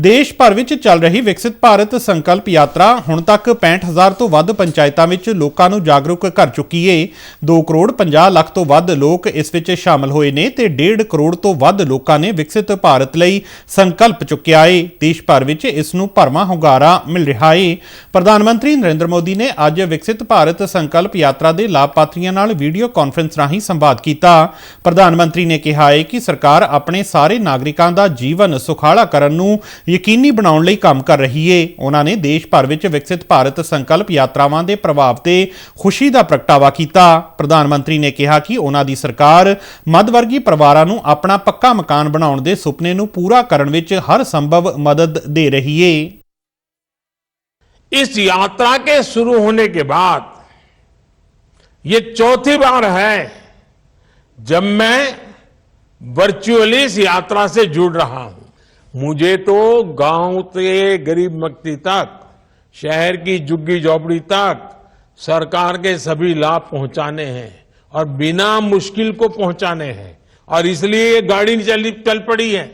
ਦੇਸ਼ ਭਰ ਵਿੱਚ ਚੱਲ ਰਹੀ ਵਿਕਸਿਤ ਭਾਰਤ ਸੰਕਲਪ ਯਾਤਰਾ ਹੁਣ ਤੱਕ 65000 ਤੋਂ ਵੱਧ ਪੰਚਾਇਤਾਂ ਵਿੱਚ ਲੋਕਾਂ ਨੂੰ ਜਾਗਰੂਕ ਕਰ ਚੁੱਕੀ ਏ। 2 ਕਰੋੜ 50 ਲੱਖ ਤੋਂ ਵੱਧ ਲੋਕ ਇਸ ਵਿੱਚ ਸ਼ਾਮਲ ਹੋਏ ਨੇ ਤੇ 1.5 ਕਰੋੜ ਤੋਂ ਵੱਧ ਲੋਕਾਂ ਨੇ ਵਿਕਸਿਤ ਭਾਰਤ ਲਈ ਸੰਕਲਪ ਚੁੱਕਿਆ ਏ। ਦੇਸ਼ ਭਰ ਵਿੱਚ ਇਸ ਨੂੰ ਭਰਵਾਂ ਹੁੰਗਾਰਾ ਮਿਲ ਰਿਹਾ ਏ। ਪ੍ਰਧਾਨ ਮੰਤਰੀ ਨਰਿੰਦਰ ਮੋਦੀ ਨੇ ਅੱਜ ਵਿਕਸਿਤ ਭਾਰਤ ਸੰਕਲਪ ਯਾਤਰਾ ਦੇ ਲਾਭਪਾਤਰੀਆਂ ਨਾਲ ਵੀਡੀਓ ਕਾਨਫਰੰਸ ਰਾਹੀਂ ਸੰਵਾਦ ਕੀਤਾ। ਪ੍ਰਧਾਨ ਮੰਤਰੀ ਨੇ ਕਿਹਾ ਏ ਕਿ ਸਰਕਾਰ ਆਪਣੇ ਸਾਰੇ ਨਾਗਰਿਕਾਂ ਦਾ ਜੀਵਨ ਸੁਖਾਲਾ ਕਰਨ ਨੂੰ ਯਕੀਨੀ ਬਣਾਉਣ ਲਈ ਕੰਮ ਕਰ ਰਹੀ ਏ ਉਹਨਾਂ ਨੇ ਦੇਸ਼ ਭਰ ਵਿੱਚ ਵਿਕਸਿਤ ਭਾਰਤ ਸੰਕਲਪ ਯਾਤਰਾਵਾਂ ਦੇ ਪ੍ਰਭਾਵ ਤੇ ਖੁਸ਼ੀ ਦਾ ਪ੍ਰਗਟਾਵਾ ਕੀਤਾ ਪ੍ਰਧਾਨ ਮੰਤਰੀ ਨੇ ਕਿਹਾ ਕਿ ਉਹਨਾਂ ਦੀ ਸਰਕਾਰ ਮੱਧਵਰਗੀ ਪਰਿਵਾਰਾਂ ਨੂੰ ਆਪਣਾ ਪੱਕਾ ਮਕਾਨ ਬਣਾਉਣ ਦੇ ਸੁਪਨੇ ਨੂੰ ਪੂਰਾ ਕਰਨ ਵਿੱਚ ਹਰ ਸੰਭਵ ਮਦਦ ਦੇ ਰਹੀ ਏ इस यात्रा के शुरू होने के बाद ये चौथी बार है जब मैं वर्चुअली इस यात्रा से जुड़ रहा हूं मुझे तो गाँव से गरीब मक्ति तक, शहर की झुग्गी झोपड़ी तक सरकार के सभी लाभ पहुँचाने हैं और बिना मुश्किल को पहुँचाने हैं। और इसलिए ये गाड़ी चल चल पड़ी है।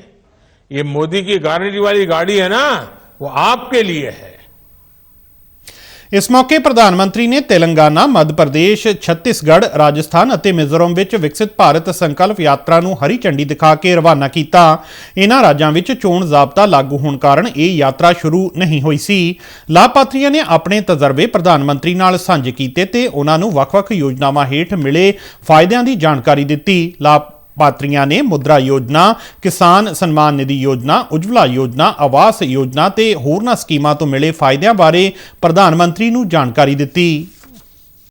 ये मोदी की गारंटी वाली गाड़ी है ना, वो आपके लिए है। ਇਸ ਮੌਕੇ ਪ੍ਰਧਾਨ ਮੰਤਰੀ ਨੇ ਤੇਲੰਗਾਨਾ, ਮੱਧ ਪ੍ਰਦੇਸ਼, ਛੱਤੀਸਗੜ੍ਹ, ਰਾਜਸਥਾਨ ਅਤੇ ਮਿਜ਼ੋਰਮ ਵਿੱਚ ਵਿਕਸਿਤ ਭਾਰਤ ਸੰਕਲਪ ਯਾਤਰਾ ਨੂੰ ਹਰੀ ਝੰਡੀ ਦਿਖਾ ਕੇ ਰਵਾਨਾ ਕੀਤਾ। ਇਨ੍ਹਾਂ ਰਾਜਾਂ ਵਿੱਚ ਚੋਣ ਜ਼ਾਬਤਾ ਲਾਗੂ ਹੋਣ ਕਾਰਨ ਇਹ ਯਾਤਰਾ ਸ਼ੁਰੂ ਨਹੀਂ ਹੋਈ ਸੀ। ਲਾਭਪਾਤਰੀਆਂ ਨੇ ਆਪਣੇ ਤਜਰਬੇ ਪ੍ਰਧਾਨ ਮੰਤਰੀ ਨਾਲ ਸਾਂਝੇ ਕੀਤੇ ਤੇ ਉਨ੍ਹਾਂ ਨੂੰ ਵੱਖ-ਵੱਖ ਯੋਜਨਾਵਾਂ ਹੇਠ ਮਿਲੇ ਫਾਇਦਿਆਂ ਦੀ ਜਾਣਕਾਰੀ ਦਿੱਤੀ। ਲਾਭ ਪਾਤਰੀਆਂ ਨੇ ਮੁਦਰਾ ਯੋਜਨਾ, ਕਿਸਾਨ ਸਨਮਾਨ ਨਿਧੀ ਯੋਜਨਾ, ਉਜਵਲਾ ਯੋਜਨਾ, ਆਵਾਸ ਯੋਜਨਾ ਤੇ ਹੋਰਨਾਂ ਸਕੀਮਾਂ ਤੋਂ ਮਿਲੇ ਫਾਇਦਿਆਂ ਬਾਰੇ ਪ੍ਰਧਾਨ ਮੰਤਰੀ ਨੂੰ ਜਾਣਕਾਰੀ ਦਿੱਤੀ।